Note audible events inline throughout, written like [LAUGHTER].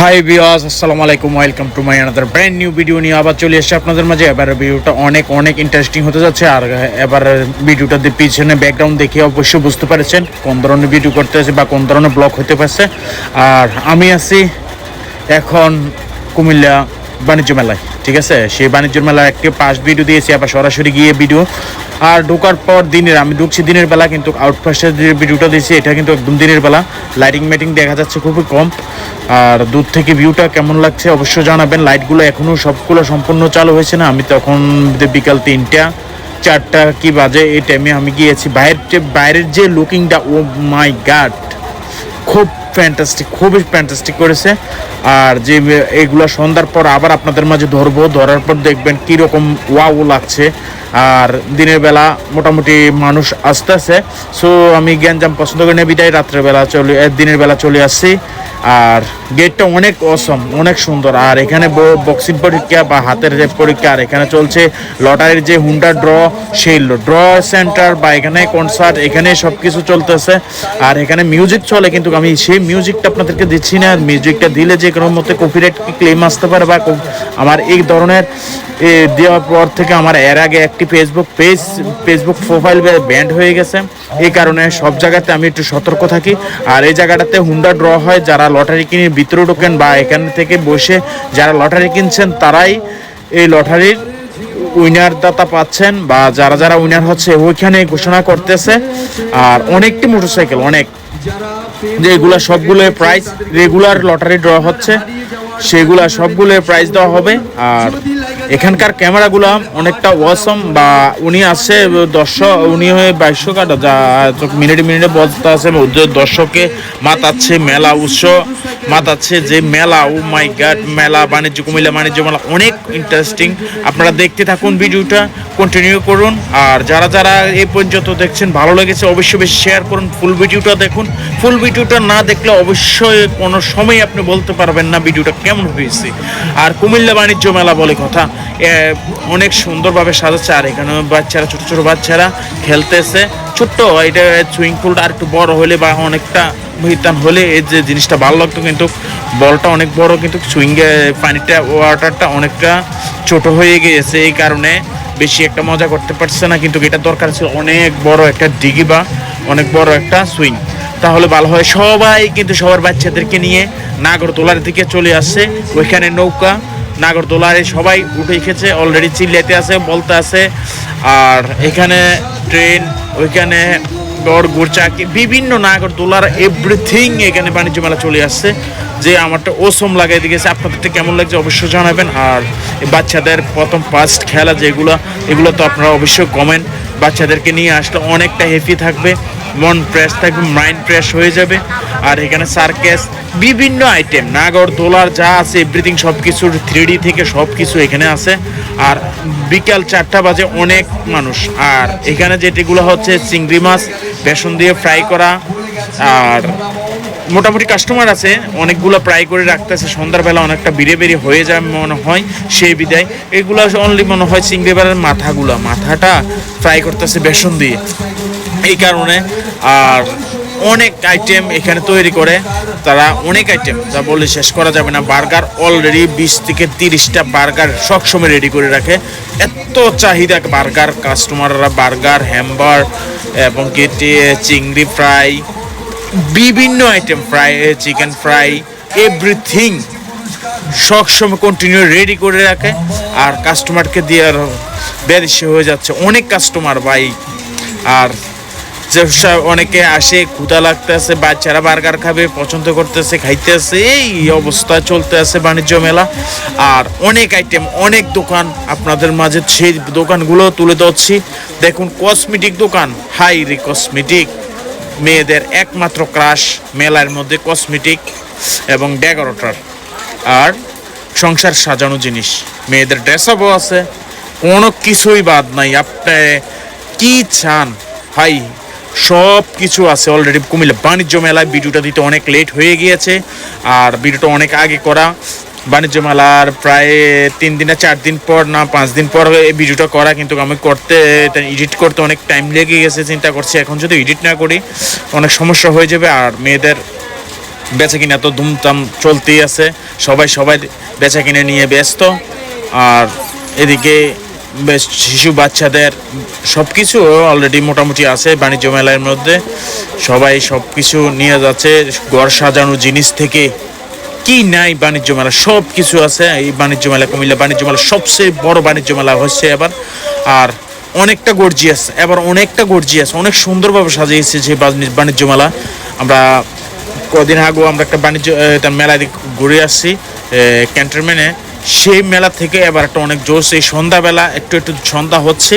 High Biyas আসসালামু আলাইকুম welcome to my another brand new video নিয়ে আবার চলে এসেছে আপনাদের মাঝে। এবার ভিডিওটা অনেক অনেক ইন্টারেস্টিং হতে যাচ্ছে। আর, এবার ভিডিওটা দিয়ে পিছনে ব্যাকগ্রাউন্ড দেখে অবশ্যই বুঝতে পেরেছেন কোন ধরনের ভিডিও করতে আছে বা কোন ধরনের ব্লগ হতে পারছে। আর আমি আছি এখন কুমিল্লা বাণিজ্য মেলায়, ঠিক আছে? সেই বাণিজ্য মেলায় একটি পাস ভিডিও দিয়েছি। আবার সরাসরি গিয়ে ভিডিও আর ঢোকার পর দিনের, আমি ঢুকছি দিনের বেলা, কিন্তু আউটপাসের যে ভিডিওটা দিয়েছি, এটা কিন্তু একদম দিনের বেলা। লাইটিং মাইটিং দেখা যাচ্ছে খুবই কম। আর দূর থেকে ভিউটা কেমন লাগছে অবশ্যই জানাবেন। লাইটগুলো এখনও সবগুলো সম্পূর্ণ চালু হয়েছে না। আমি তখন বিকাল তিনটা, চারটা কি বাজে এই টাইমে আমি গিয়েছি। বাইরের যে বাইরের যে লুকিংটা ও মাই গাড খুব ফ্যান্টাস্টিক খুবই ফ্যান্টাস্টিক করেছে। আর যে, এগুলো সন্ধ্যার পর আবার আপনাদের মাঝে ধরবো। ধরার পর দেখবেন কীরকম ওয়াও লাগছে। আর দিনের বেলা মোটামুটি মানুষ আসতেছে। সো আমি গ্যাঞ্জাম পছন্দ করি না রাত্রের রাত্রেবেলা চলে দিনের বেলা চলে আসছি। আর গেটটা অনেক অসম অনেক সুন্দর। আর এখানে বক্সিং পরীক্ষা বা হাতের যে পরীক্ষা, আর এখানে চলছে লটারির যে হুন্ডা ড্র সেই ড্র সেন্টার বা এখানে কনসার্ট এখানে সব কিছু চলতেছে। আর এখানে মিউজিক চলে, কিন্তু আমি সেই মিউজিকটা আপনাদেরকে দিচ্ছি না। মিউজিকটা দিলে যে কোনো মতে কপিরাইট ক্লেম আসতে পারে বা আমার এই ধরনের দেওয়ার পর থেকে আমার এর আগে একটি Facebook page Facebook profile banned হয়ে গেছে। এই কারণে সব জায়গাতে আমি একটু সতর্ক থাকি। আর এই জায়গাটাতে হুন্ডা ড্র হয়, যারা লটারি কিনে ভিতরে ঢোকেন বা এখান থেকে বসে যারা লটারি কিনছেন, তারাই এই লটারির উইনার দাতা পাচ্ছেন বা যারা যারা উইনার হচ্ছে ওইখানে ঘোষণা করতেছে। আর অনেকটি মোটরসাইকেল, অনেক। যে এগুলা সবগুলো প্রাইস রেগুলার লটারি ড্র হচ্ছে, সেগুলা সবগুলো প্রাইস দেওয়া হবে। আর এখানকার ক্যামেরাগুলো অনেকটা ওয়াসম বা উনি আসছে দর্শক উনি হয়ে বাইশশো কাটা যা মিনিটে মিনিটে বলতে আছে দর্শকে মাতাচ্ছে মেলা উৎসব, মাতাচ্ছে যে মেলা, ও মাই গাড, মেলা, বাণিজ্য, কুমিল্লা বাণিজ্য মেলা, অনেক ইন্টারেস্টিং আপনারা দেখতে থাকুন ভিডিওটা কন্টিনিউ করুন, আর যারা যারা এই পর্যন্ত দেখছেন, ভালো লেগেছে অবশ্যই বেশি শেয়ার করুন ফুল ভিডিওটা দেখুন। ফুল ভিডিওটা না দেখলে অবশ্যই কোনো সময় আপনি বলতে পারবেন না ভিডিওটা কেমন হয়েছে। আর কুমিল্লা বাণিজ্য মেলা বলে কথা অনেক সুন্দরভাবে সাজাচ্ছে। আর এখানে বাচ্চারা, ছোট ছোট বাচ্চারা খেলতেছে। ছোট্ট, এটা সুইমিং পুলটা আর একটু বড় হলে বা অনেকটা ভিতান হলে এই যে জিনিসটা ভালো লাগতো কিন্তু বলটা অনেক বড়, কিন্তু সুইং পানিটা ওয়াটারটা অনেকটা ছোট হয়ে গিয়েছে। এই কারণে বেশি একটা মজা করতে পারছে না, কিন্তু এটা দরকার ছিল অনেক বড় একটা ডিগি বা অনেক বড় একটা সুইং তাহলে ভালো হয়। সবাই কিন্তু সবার বাচ্চাদেরকে নিয়ে নাগরদোলার দিকে চলে আসছে ওইখানে নৌকা নাগরদোলারে সবাই উঠে খেছে অলরেডি চিল্লাতে আছে, বলতে আছে। আর এখানে ট্রেন ওইখানে গড় গুড়চাকি বিভিন্ন নাগরদোলার এভরিথিং এখানে বাণিজ্য মেলা চলে আসছে। যে আমারটা ওসম লাগাই দিয়ে গেছে। আপনাদেরটা কেমন লাগছে অবশ্যই জানাবেন। আর এই বাচ্চাদের প্রথম ফার্স্ট খেলা যেগুলো, এগুলো তো আপনারা অবশ্যই কমেন্ট বাচ্চাদেরকে নিয়ে আসলে অনেকটা হেফি থাকবে, মন ফ্রেশ থাকবে মাইন্ড ফ্রেশ হয়ে যাবে। আর এখানে সার্কেস বিভিন্ন আইটেম নাগর, দোলার যা আছে এভরিথিং সব কিছুর থ্রি থেকে সব কিছু এখানে আছে। আর বিকাল চারটা বাজে অনেক মানুষ। আর এখানে যেটিগুলো হচ্ছে চিংড়ি মাছ, বেসন দিয়ে ফ্রাই করা, আর মোটামুটি কাস্টমার আছে, অনেকগুলো প্রায় করে রাখতেছে সন্ধ্যাবেলা অনেকটা বিড়ে বেরিয়ে হয়ে যায় মনে হয় সেই বিদায়। এগুলো অনলি মনে হয় চিংড়ি বেলার মাথাগুলো, মাথাটা ফ্রাই করতেছে বেসন দিয়ে। এই কারণে আর অনেক আইটেম এখানে তৈরি করে, তারা অনেক আইটেম যা বললে শেষ করা যাবে না। বার্গার অলরেডি বিশ থেকে তিরিশটা বার্গার সবসময় রেডি করে রাখে। এত চাহিদা বার্গার কাস্টমাররা বার্গার হ্যাম্বার এবং কেটে চিংড়ি ফ্রাই বিভিন্ন item fry chicken fry everything সবসময় কন্টিনিউ রেডি করে রাখে আর কাস্টমারকে দিয়ে আর বেরিসে হয়ে যাচ্ছে। অনেক কাস্টমার ভাই, আর যে অনেকে আসে, ক্ষুধা লাগতেছে, বাচ্চারা বার্গার খাবে, পছন্দ করতেছে, খাইতেছে, এই অবস্থা চলতে আছে বাণিজ্য মেলা। আর অনেক আইটেম অনেক দোকান আপনাদের মাঝে সেই দোকানগুলো তুলে ধরছি। দেখুন কসমেটিক দোকান হাই রে কসমেটিক মেয়েদের একমাত্র ক্রাশ মেলার মধ্যে কসমেটিক এবং ডেকোরেটর আর সংসার সাজানো জিনিস। মেয়েদের ড্রেস আপও আছে। কোনো কিছুই বাদ নাই। আপনি কি চান? ভাই সব কিছু আছে। অলরেডি কুমিল্লা বাণিজ্য মেলায় ভিডিওটা দিতে অনেক লেট হয়ে গিয়েছে। আর ভিডিওটা অনেক আগে করা। বাণিজ্য মেলার প্রায় তিন দিনে চার দিন পর না, পাঁচ দিন পর এই ভিডিওটা করা, কিন্তু আমি করতে এডিট করতে অনেক টাইম লেগে গেছে, চিন্তা করছি, এখন যদি এডিট না করি, অনেক সমস্যা হয়ে যাবে, আর মেয়েদের বেচা কিনা তো ধুমধাম চলতেই আছে, সবাই সবাই বেচা কিনে নিয়ে ব্যস্ত, আর এদিকে শিশু বাচ্চাদের সব কিছু অলরেডি মোটামুটি আছে বাণিজ্য মেলার মধ্যে, সবাই সব কিছু নিয়ে যাচ্ছে, ঘর সাজানো জিনিস থেকে কি নাই বাণিজ্য মেলা? সব কিছু আছে। এই বাণিজ্য মেলা, কুমিল্লা বাণিজ্য মেলা, সবচেয়ে বড় বাণিজ্য মেলা হচ্ছে এবার। আর অনেকটা গর্জিয়াস এবার অনেকটা গর্জিয়াস অনেক সুন্দরভাবে সাজিয়েছে যে বাণিজ্য মেলা। আমরা কদিন আগেও আমরা একটা বাণিজ্য মেলায় ঘুরে আসছি ক্যান্টনমেন্টে। সেই মেলা থেকে এবার একটা অনেক জোশ, এই সন্ধ্যাবেলা একটু একটু সন্ধ্যা হচ্ছে।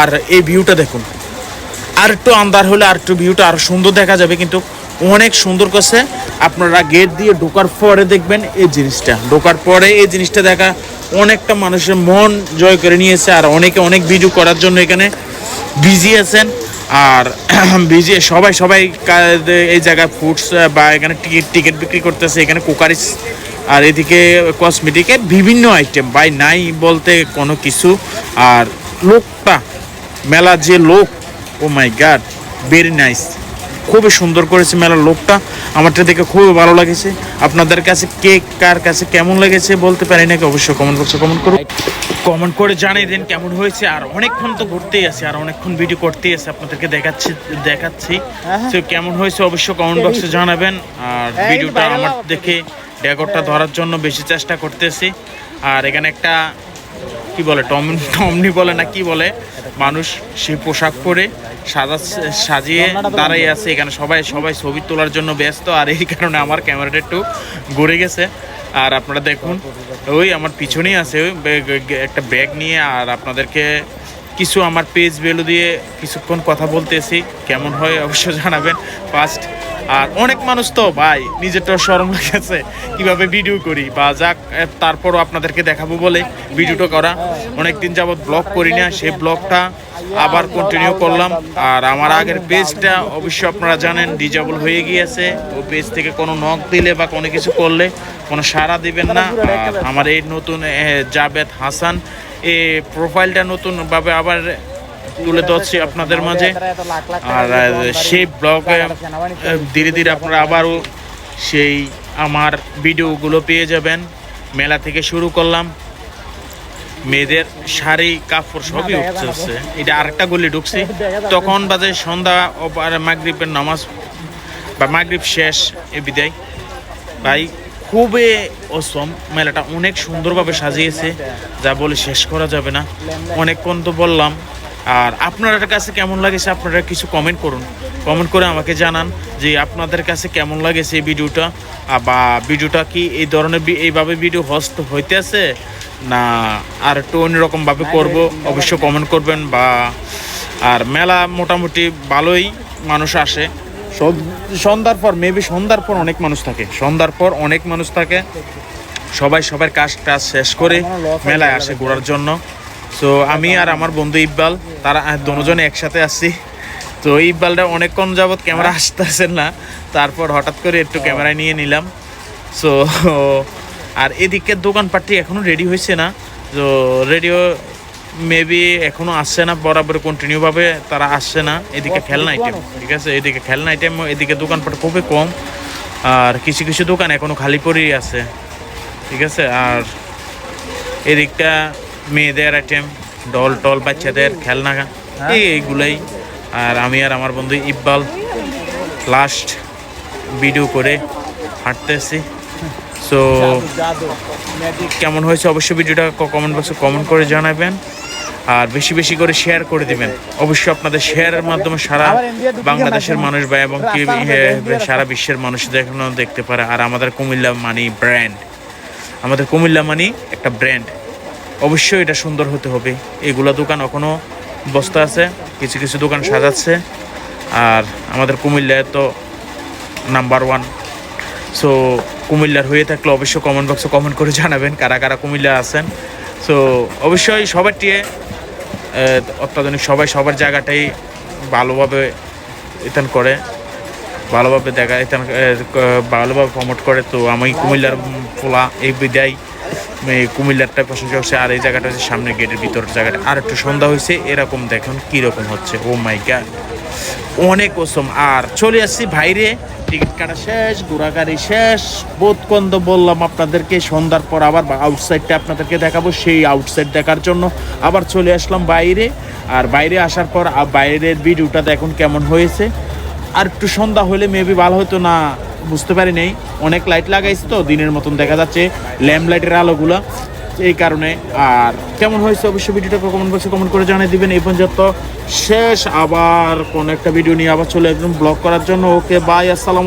আর এই ভিউটা দেখুন। আর একটু আন্ধার হলে আর একটু ভিউটা আরও সুন্দর দেখা যাবে, কিন্তু অনেক সুন্দর করছে। আপনারা গেট দিয়ে ঢোকার পরে দেখবেন এই জিনিসটা। ঢোকার পরে এই জিনিসটা দেখা অনেকটা মানুষের মন জয় করে নিয়েছে আর অনেকে অনেক ভিডিও করার জন্য এখানে বিজি আছেন। আর [CLEARS THROAT] বিজি সবাই সবাই এই জায়গায় ফুডস বা এখানে টিকিট টিকিট বিক্রি করতেছে, এখানে কুকারিস আর এদিকে কসমেটিকের বিভিন্ন আইটেম বাই নাই বলতে কোনো কিছু। আর লোকটা মেলা যে লোক oh my god very nice খুবই সুন্দর করেছে মেলার লোকটা। আমারটা দেখে খুবই ভালো লেগেছে। আপনাদের কাছে কে কার কাছে কেমন লেগেছে বলতে পারি নাকি অবশ্যই কমেন্ট বক্সে কমেন্ট করুন। কমেন্ট করে জানিয়ে দিন কেমন হয়েছে। আর অনেকক্ষণ তো ঘুরতেই আছে আর অনেকক্ষণ ভিডিও করতেই আছে আপনাদেরকে দেখাচ্ছি দেখাচ্ছি। তো কেমন হয়েছে অবশ্যই কমেন্ট বক্সে জানাবেন। আর ভিডিওটা আমার দেখে ড্যাগরটা ধরার জন্য বেশি চেষ্টা করতেছি। আর এখানে একটা কি বলে, টম, টমনি বলে না কি বলে, মানুষ সে পোশাক পরে সাজা, সাজিয়ে দাঁড়াই আছে এখানে। সবাই সবাই ছবি তোলার জন্য ব্যস্ত, আর এই কারণে আমার ক্যামেরাটা একটু ঘুরে গেছে। আর আপনারা দেখুন, ওই আমার পিছনেই আছে একটা ব্যাগ নিয়ে, আর আপনাদেরকে কিছু আমার পেজ ভ্যালু দিয়ে কিছুক্ষণ কথা বলতেছি, কেমন হয় অবশ্য জানাবেন। ফার্স্ট আর অনেক মানুষ তো, ভাই নিজেরটা স্মরণ গেছে কীভাবে ভিডিও করি। বা যাক তারপরও আপনাদেরকে দেখাবো বলে ভিডিওটা করা। অনেকদিন যাবত ব্লগ করি না, সেই ব্লগটা আবার কন্টিনিউ করলাম। আর আমার আগের পেজটা অবশ্যই আপনারা জানেন ডিজেবল হয়ে গিয়েছে। ও পেজ থেকে কোনো নখ দিলে বা কোনো কিছু করলে কোনো সাড়া দিবেন না। আর আমার এই নতুন জাবেদ হাসান এই প্রোফাইলটা নতুনভাবে আবার তুলে ধরছি আপনাদের মাঝে। আর সেই ব্লগে ধীরে ধীরে আপনারা আবারও সেই আমার ভিডিওগুলো পেয়ে যাবেন। মেলা থেকে শুরু করলাম। মেয়েদের শাড়ি, কাপড় সবই উঠছে এটা আরেকটা গলি ঢুকছি। তখন বাজে সন্ধ্যা মাগরিবের নামাজ বা মাগরিব শেষ, এ বিদায়। ভাই খুবই অসম মেলাটা অনেক সুন্দরভাবে সাজিয়েছে, যা বলে শেষ করা যাবে না। অনেকক্ষণ তো বললাম। আর আপনাদের কাছে কেমন লাগেছে আপনারা কিছু কমেন্ট করুন। কমেন্ট করে আমাকে জানান যে আপনাদের কাছে কেমন লাগেছে এই ভিডিওটা। বা ভিডিওটা কি এই ধরনের এইভাবে ভিডিও হোস্ট হইতে আছে? না, আর একটু অন্যরকমভাবে করব, অবশ্যই কমেন্ট করবেন বা, আর মেলা মোটামুটি ভালোই মানুষ আসে। সব- সন্ধ্যার পর মেবি সন্ধ্যার পর অনেক মানুষ থাকে। সন্ধ্যার পর অনেক মানুষ থাকে। সবাই সবার কাজ টাজ শেষ করে মেলায় আসে ঘোরার জন্য। তো আমি আর আমার বন্ধু ইকবাল, তারা দুজনে একসাথে আসছি। তো ইকবালটা অনেকক্ষণ যাবত ক্যামেরা আসতেছেন না। তারপর হঠাৎ করে একটু ক্যামেরায় নিয়ে নিলাম। সো আর এদিকের দোকানপাটটি এখনও রেডি হয়েছে না। তো রেডিও মেবি এখনও আসছে না বরাবর কন্টিনিউ ভাবে তারা আসছে না। এদিকে খেলনা আইটেম ঠিক আছে? এদিকে খেলনা আইটেম এদিকে দোকানপাট খুবই কম। আর কিছু কিছু দোকান এখনও খালি পড়েই আছে ঠিক আছে? আর এদিকটা মেয়েদের আইটেম ডল টল বাচ্চাদের খেলনা এই এইগুলাই। আর আমি আর আমার বন্ধু ইকবাল লাস্ট ভিডিও করে হাঁটতেছি। সো কেমন হয়েছে? অবশ্যই ভিডিওটা কমেন্ট বক্সে কমেন্ট করে জানাবেন। আর বেশি বেশি করে শেয়ার করে দিবেন। অবশ্যই আপনাদের শেয়ারের মাধ্যমে সারা বাংলাদেশের মানুষ বা এবং কি এ, সারা বিশ্বের মানুষ দেখানো দেখতে পারে। আর আমাদের কুমিল্লা মানি ব্র্যান্ড আমাদের কুমিল্লা মানি একটা ব্র্যান্ড অবশ্যই এটা সুন্দর হতে হবে। এগুলো দোকান এখনও বস্তা আছে কিছু কিছু দোকান সাজাচ্ছে। আর আমাদের কুমিল্লায় তো নাম্বার ওয়ান সো কুমিল্লার হয়ে থাকলে অবশ্যই কমেন্ট বক্সে কমেন্ট করে জানাবেন কারা কারা কুমিল্লা আছেন। সো অবশ্যই সবার টিয়ে অত্যাধুনিক সবাই সবার জায়গাটাই ভালোভাবে ইতান করে, ভালোভাবে দেখা, ইতান ভালোভাবে প্রমোট করে। তো আমি কুমিল্লার পোলা, এই বিদায় এই কুমিল্লারটা প্রশংসা করছে। আর এই জায়গাটা হচ্ছে সামনে গেটের ভিতরের জায়গাটা। আর একটু সন্ধ্যা হয়েছে, এরকম দেখুন কীরকম হচ্ছে। ও মাই গা অনেক ওসম আর চলে আসছি বাইরে টিকিট কাটা শেষ ঘোরাঘাড়ি শেষ। বোধ বোধকন্দ বললাম আপনাদেরকে, সন্ধ্যার পর আবার আউটসাইডটা আপনাদেরকে দেখাবো, সেই আউটসাইড দেখার জন্য। আবার চলে আসলাম বাইরে, আর বাইরে আসার পর বাইরের ভিডিওটা দেখুন কেমন হয়েছে। আর একটু সন্ধ্যা হলে মেবি ভালো হতো না, বুঝতে পারি নেই অনেক লাইট লাগাইছে তো, দিনের মতন দেখা যাচ্ছে। ল্যাম্প লাইটের আলোগুলা। এই কারণে আর কেমন হয়েছে অবশ্যই ভিডিওটা কমেন্ট বক্সে কমেন্ট করে জানিয়ে দিবেন। এই পর্যন্ত শেষ, আবার কোন একটা ভিডিও নিয়ে আবার চলে একদম ব্লগ করার জন্য। ওকে বাই আসসালাম